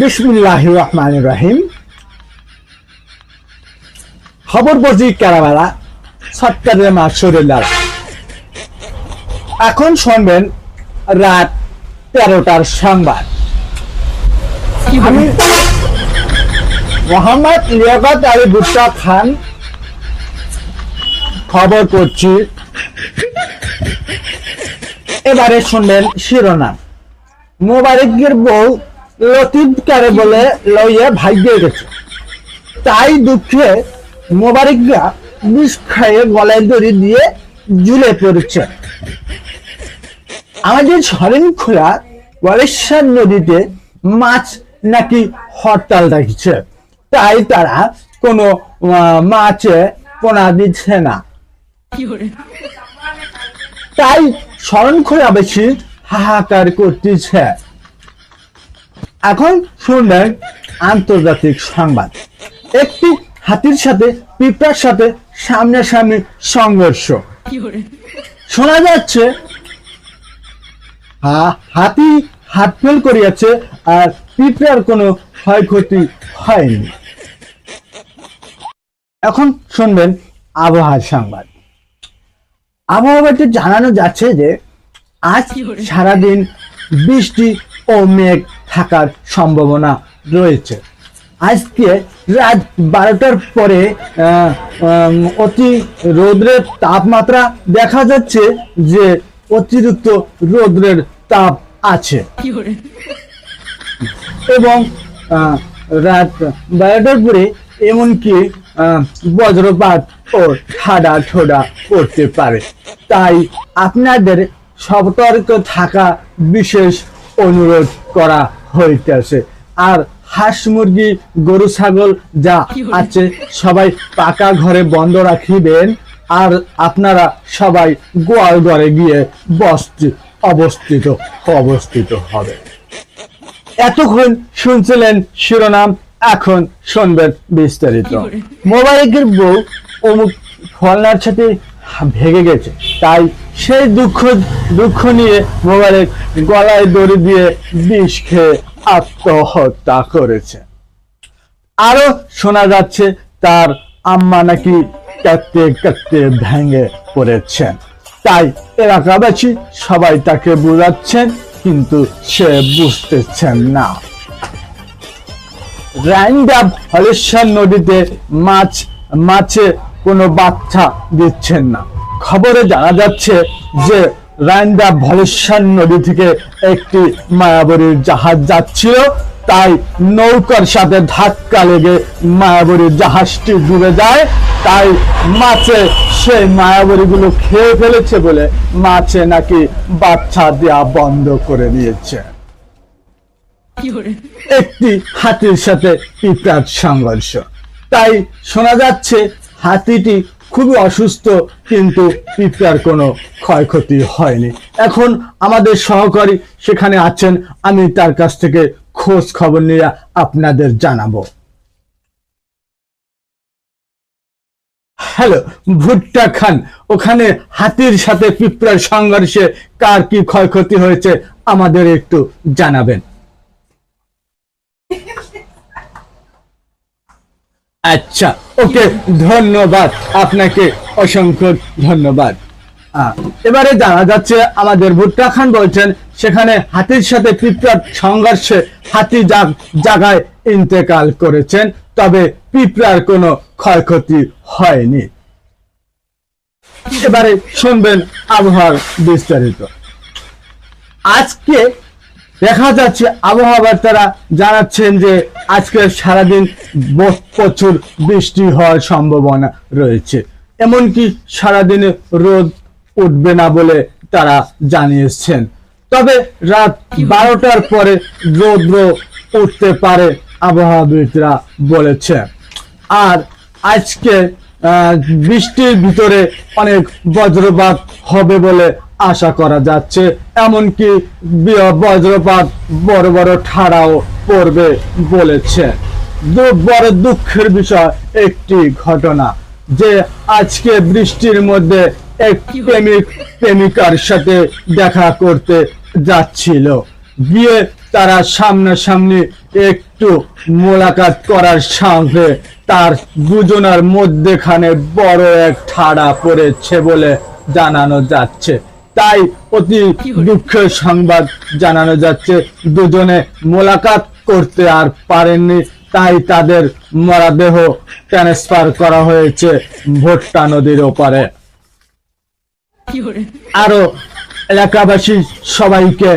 বিসমিল্লাহ রহমান খবর বজি কারাবারা সত্তারের মা শরীরলাল এখন শুনবেন রাত তেরোটার সংবাদ। মোহাম্মদ লিয়াকত আলী ভুট্টা খান খবর করছি। এবারে শুনবেন শিরোনাম। মোবারকের বউ লতিফ কারে বলে লইয়া ভাগ্যে গেছে। তাই দুঃখে মোবারকরা বিষ খাইয়ে গলায় দড়ি দিয়ে ঝুলে পড়েছে। আমাদের সরেন খোলা ওয়ালেশ্বর নদীতে মাছ নাকি হরতাল রাখছে। তাই তারা কোনো মাছে পোনা দিচ্ছে না। তাই স্মরণ খোলা বেশি হাহাকার করতেছে। এখন শুনবেন আন্তর্জাতিক সংবাদ। একটি হাতির সাথে পিঁপড়ার সাথে সামনাসামনি সংঘর্ষ। শোনা যাচ্ছে হা- হাতি হাত ফেল করিয়াছে আর পিঁপড়ার কোনো ক্ষয়ক্ষতি হয়নি। এখন শুনবেন আবহাওয়ার সংবাদ। আবহাওয়াতে জানানো যাচ্ছে যে আজ সারাদিন বৃষ্টি ও মেঘ থাকার সম্ভাবনা রয়েছে। আজকে রাত বারোটার পরে অতি রৌদ্রের তাপমাত্রা দেখা যাচ্ছে যে অতিরিক্ত রৌদ্রের তাপ আছে। এবং রাত বারোটার পরে এমনকি বজ্রপাত ও ঠাডা ঠোডা করতে পারে। তাই আপনাদের সতর্ক থাকা বিশেষ অনুরোধ করা হইতেছে। আর হাঁস মুরগি গরু ছাগল যা আছে সবাই পাকা ঘরে বন্ধ রাখিবেন। আর আপনারা সবাই গোয়াল ঘরে গিয়ে বস্তি অবস্থিত অবস্থিত হবে এতক্ষণ শুনছিলেন শিরোনাম এখন শুনবেন বিস্তারিত। মোবারকের বউ অমুক ফলনার সাথে ভেঙে গেছে তাই সেই দুঃখ দুঃখ নিয়ে মোবারক গলায় দড়ি দিয়ে বিষ খেয়ে আত্মহত্যা করেছে। আরও শোনা যাচ্ছে, তার আম্মা নাকি কাঁদতে কাঁদতে ভেঙে পড়েছেন। তাই এলাকাবাসী সবাই তাকে বোঝাচ্ছেন, কিন্তু সে বুঝতেছেন না। রাইন্ডাব হলেশ্বর নদীতে মাছ, মাছে কোনো বাচ্চা দিচ্ছেন না। খবরে জানা যাচ্ছে যে রাইন্ডা ভলেশ্বর নদী থেকে একটি মায়াবরীর জাহাজ যাচ্ছিল। তাই নৌকার সাথে ধাক্কা লেগে মায়াবরীর জাহাজটি ডুবে যায়। তাই মাছে সেই মায়াবরীগুলো খেয়ে ফেলেছে বলে মাছে নাকি বাচ্চা দেওয়া বন্ধ করে দিয়েছে। একটি হাতির সাথে পিঁপড়ার সংঘর্ষ। তাই শোনা যাচ্ছে হাতিটি খুবই অসুস্থ, কিন্তু পিঁপড়ার কোনো ক্ষয়ক্ষতি হয়নি। এখন আমাদের সহকারী সেখানে আছেন, আমি তার কাছ থেকে খোঁজ খবর নিয়ে আপনাদের জানাব। হ্যালো, ভুট্টা খান, ওখানে হাতির সাথে পিঁপড়ার সংঘর্ষে কার কি ক্ষয়ক্ষতি হয়েছে, আমাদের একটু জানাবেন। আচ্ছা ওকে, ধন্যবাদ। আপনাকে অসংখ্য ধন্যবাদ। এবারে জানা যাচ্ছে আমাদের ভুট্টা খান বলছেন, সেখানে হাতির সাথে পিঁপড়ার সংঘর্ষে হাতি জায়গায় ইন্তেকাল করেছেন, তবে পিঁপড়ার কোনো ক্ষয়ক্ষতি হয়নি। এবারে শুনবেন আবহাওয়ার বিস্তারিত। আজকে দেখা যাচ্ছে আবহাওয়া তারা জানাচ্ছেন যে আজকে সারাদিন প্রচুর বৃষ্টি হওয়ার সম্ভাবনা রয়েছে। এমনকি সারাদিনে রোদ উঠবে না বলে তারা জানিয়েছেন। তবে রাত বারোটার পরে রৌদ্র উঠতে পারে, আবহাওয়াবিদরা বলেছে আর আজকে বৃষ্টির ভিতরে অনেক বজ্রপাত হবে বলে আশা করা যাচ্ছে। এমনকি বজ্রপাত বড় বড় ঠাড়াও পড়বে বলেছে। বড় দুঃখের বিষয় একটি ঘটনা, যে আজকে বৃষ্টির মধ্যে এক প্রেমিক প্রেমিকার সাথে দেখা করতে যাচ্ছিল। গিয়ে তারা সামনাসামনি একটু মোলাকাত করার সঙ্গে তার দুজনের মধ্যেখানে বড় এক ঠাড়া পড়েছে বলে জানানো যাচ্ছে। তাই অতি দুঃখের সংবাদ জানানো যাচ্ছে, দুজনে মোলাকাত করতে আর পারেননি, তাই তাদের মরাদেহ ট্রান্সফার করা হয়েছে ভোট্টা নদীর ওপারে। আরও এলাকাবাসী সবাইকে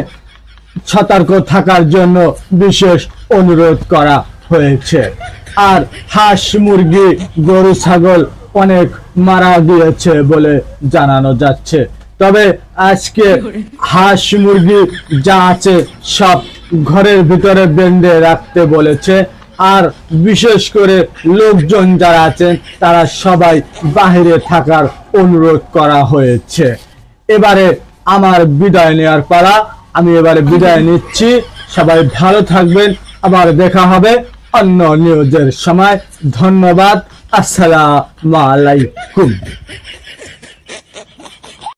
সতর্ক থাকার জন্য বিশেষ অনুরোধ করা হয়েছে। আর হাঁস, মুরগি, গরু, ছাগল অনেক মারা গিয়েছে বলে জানানো যাচ্ছে। তবে আজকে হাঁস, মুরগি যা আছে সব ঘরের ভিতরে বেঁধে রাখতে বলেছে। আর বিশেষ করে লোকজন যারা আছেন, তারা সবাই বাহিরে থাকার অনুরোধ করা হয়েছে। এবারে আমার বিদায় নেওয়ার পালা। আমি এবারে বিদায় নিচ্ছি। সবাই ভালো থাকবেন। আবার দেখা হবে অন্য নিউজের সময়। ধন্যবাদ। আসসালাম আলাইকুম।